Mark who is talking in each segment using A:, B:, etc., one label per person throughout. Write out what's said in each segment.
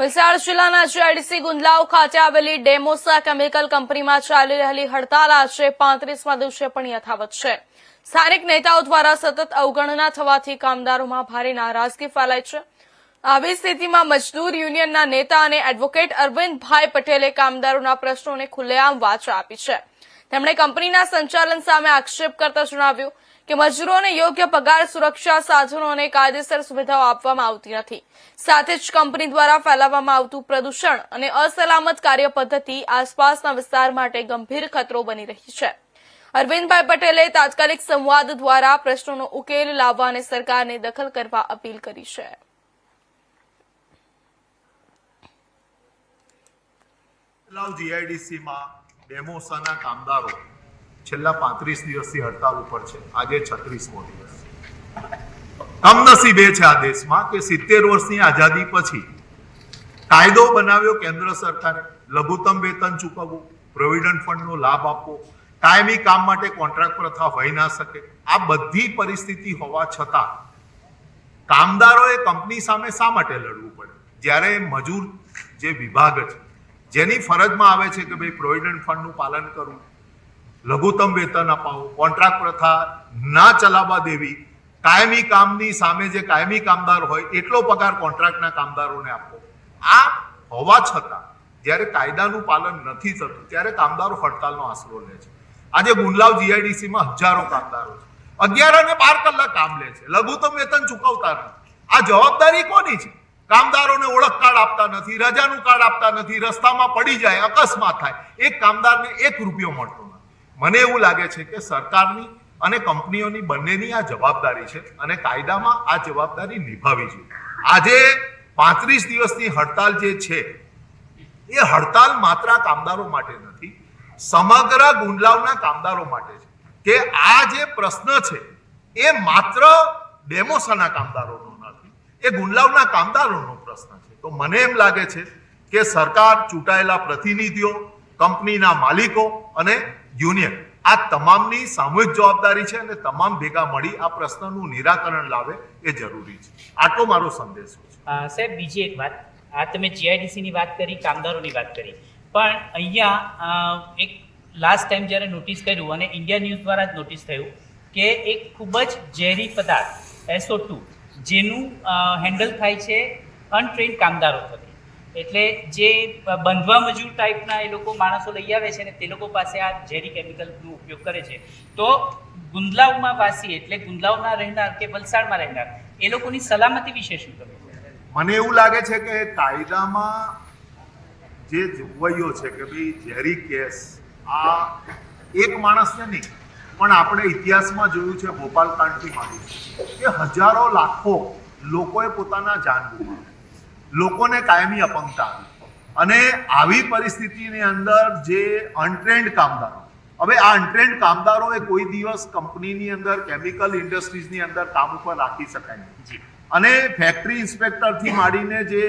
A: વલસાડ જિલ્લાના જીઆઈડીસી ગુંદલાવ ખાતે આવેલી ડેમોસા કેમિકલ કંપનીમાં ચાલી રહેલી હડતાલ આજે પાંત્રીસમા દિવસે પણ યથાવત છે. સ્થાનિક નેતાઓ દ્વારા સતત અવગણના થવાથી કામદારોમાં ભારે નારાજગી ફેલાઈ છે. આવી સ્થિતિમાં મજદૂર યુનિયનના નેતા અને એડવોકેટ અરવિંદભાઈ પટેલે કામદારોના પ્રશ્નોને ખુલ્લેઆમ વાચા આપી છે. તેમણે કંપનીના સંચાલન સામે આક્ષેપ કરતા જણાવ્યું કે મજૂરોને યોગ્ય પગાર, સુરક્ષા, સાધનો અને કાયદેસર સુવિધાઓ આપવામાં આવતી નથી. સાથે જ કંપની દ્વારા ફેલાવવામાં આવતું પ્રદૂષણ અને અસલામત કાર્ય પદ્ધતિ આસપાસના વિસ્તાર માટે ગંભીર ખતરો બની રહી છે. અરવિંદભાઈ પટેલે તાત્કાલિક સંવાદ દ્વારા પ્રશ્નોનો ઉકેલ લાવવા અને સરકારને દખલ કરવા અપીલ કરી છે.
B: લાવ જીઆઈડીસીમાં ડેમોસાના કામદારો છેલ્લા પાંત્રીસ દિવસથી હડતાલ ઉપર છે. આજે છત્રીસમો દિવસ. કમનસીબે છે આ દેશમાં કે સિત્તેર વર્ષની આઝાદી પછી કાયદો બનાવ્યો કેન્દ્ર સરકારે. લઘુત્તમ વેતન ચૂકવવું, પ્રોવિડન્ટ ફંડનો લાભ આપવો, કાયમી કામ માટે કોન્ટ્રાક્ટ પ્રથા હોઈ ના શકે. આ બધી પરિસ્થિતિ હોવા છતાં કામદારોએ કંપની સામે શા માટે લડવું પડે? જ્યારે મજૂર જે વિભાગ છે જેની ફરજમાં આવે છે કે ભાઈ પ્રોવિડન્ટ ફંડનું પાલન કરવું લઘુત્તમ વેતન અપાવવું કોન્ટ્રાક્ટ પ્રથા ના ચલાવવા દેવી, કાયમી કામની સામે જે કાયમી કામદાર હોય એટલો પગાર કોન્ટ્રાક્ટના કામદારોને આપવો. આ હોવા છતાં જ્યારે કાયદાનું પાલન નથી થતું, ત્યારે કામદારો હડતાલનો આશરો લે છે. આજે ગુંડલાવ જીઆઈડીસીમાં હજારો કામદારો છે. અગિયાર અને બાર કલાક કામ લે છે. લઘુત્તમ વેતન ચૂકવતા નથી. આ જવાબદારી કોની છે? કામદારોને ઓળખ કાર્ડ આપતા નથી, રજાનું કાર્ડ આપતા નથી, રસ્તામાં પડી જાય, અકસ્માત થાય, એક કામદારને એક રૂપિયો મળતો નથી. મને એવું લાગે છે કે સરકારની અને કંપનીઓની બંનેની આ જવાબદારી છે અને કાયદામાં આ જવાબદારી નિભાવી જોઈએ. આજે પાંત્રીસ દિવસની હડતાલ જે છે, એ હડતાલ માત્ર કામદારો માટે નથી, સમગ્ર ગુંડલાવના કામદારો માટે છે. કે આ જે પ્રશ્ન છે, એ માત્ર ડેમોસાના કામદારો એ ગુંડલાવના કામદારોનો પ્રશ્ન છે. તો મને એમ લાગે છે કે સરકાર ચૂંટાયેલા પ્રતિનિધિઓ, કંપનીના માલિકો અને યુનિયન, આ તમામની સામૂહિક જવાબદારી છે અને તમામ ભેગા મળી આ પ્રશ્નનું નિરાકરણ લાવે એ જરૂરી છે. આટલો મારો સંદેશો છે.
C: સાહેબ, બીજી એક વાત. આ તમે જીઆઈડીસીની વાત કરી, કામદારોની વાત કરી. પણ અહીંયા એક લાસ્ટ ટાઈમ જ્યારે નોટિસ કર્યું અને ઇન્ડિયા ન્યૂઝ દ્વારા જ નોટિસ થયું કે એક ખૂબ જ ઝેરી પદાર્થ એસો ટુ જેનું હેન્ડલ થાય છે અનટ્રેન્ડ કામદારો થકી. એટલે જે બંધવા મજૂર ટાઈપના એ લોકો માણસો લઈ આવે છે ને તે લોકો પાસે આ ઝેરી કેમિકલનો ઉપયોગ કરે છે. તો ગુંદલાવમાં વાસી એટલે ગુંદલાવમાં રહેનાર કે વલસાડમાં રહેનાર, એ લોકોની સલામતી વિશે શું તમે
B: મને એવું લાગે છે કે કાયદામાં જે જોગવાઈઓ છે કે ભાઈ ઝેરી કેસ, આ એક માણસને નહીં પણ આપણે ઇતિહાસમાં જોયું છે ભોપાલ કાંડથી માંડી કે હજારો લાખો લોકોએ પોતાના જાન ગુમાવી લોકોને કાયમી અપંગતા આવી અને આવી પરિસ્થિતિની અંદર જે અનટ્રેન્ડ કામદારો હવે આ અનટ્રેન્ડ કામદારોએ કોઈ દિવસ કંપનીની અંદર કેમિકલ ઇન્ડસ્ટ્રીઝની અંદર કામ ઉપર રાખી શકાય નહીં. અને ફેક્ટરી ઇન્સ્પેક્ટરથી માંડીને જે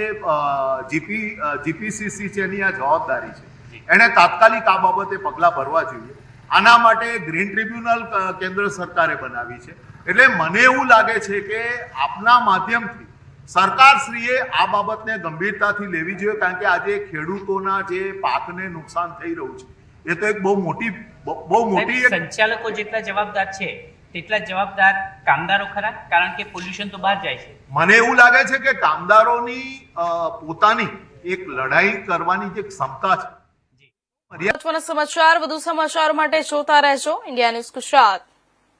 B: જીપી જીપીસીસી છે એની આ જવાબદારી છે. એણે તાત્કાલિક આ બાબતે પગલાં ભરવા જોઈએ. આના માટે ગ્રીન ટ્રિબ્યુનલ કેન્દ્ર સરકારે બનાવી છે. એટલે મને એવું લાગે છે કે આપના માધ્યમથી સરકારશ્રીએ આ બાબતને ગંભીરતાથી લેવી જોઈએ કારણ કે આજે ખેડૂતોના જે પાકને નુકસાન થઈ રહ્યું છે એ તો એક બહુ મોટી બહુ મોટી
C: સંચાલકો જેટલા જવાબદાર છે તેટલા જવાબદાર કામદારો ખરા? કારણ કે પોલ્યુશન તો બહાર જાય છે.
B: મને એવું લાગે છે કે કામદારોની પોતાની એક લડાઈ કરવાની જે ક્ષમતા છે
A: મહત્વના સમાચાર વધુ સમાચાર માટે જોતા રહેજો. India news Gujarat.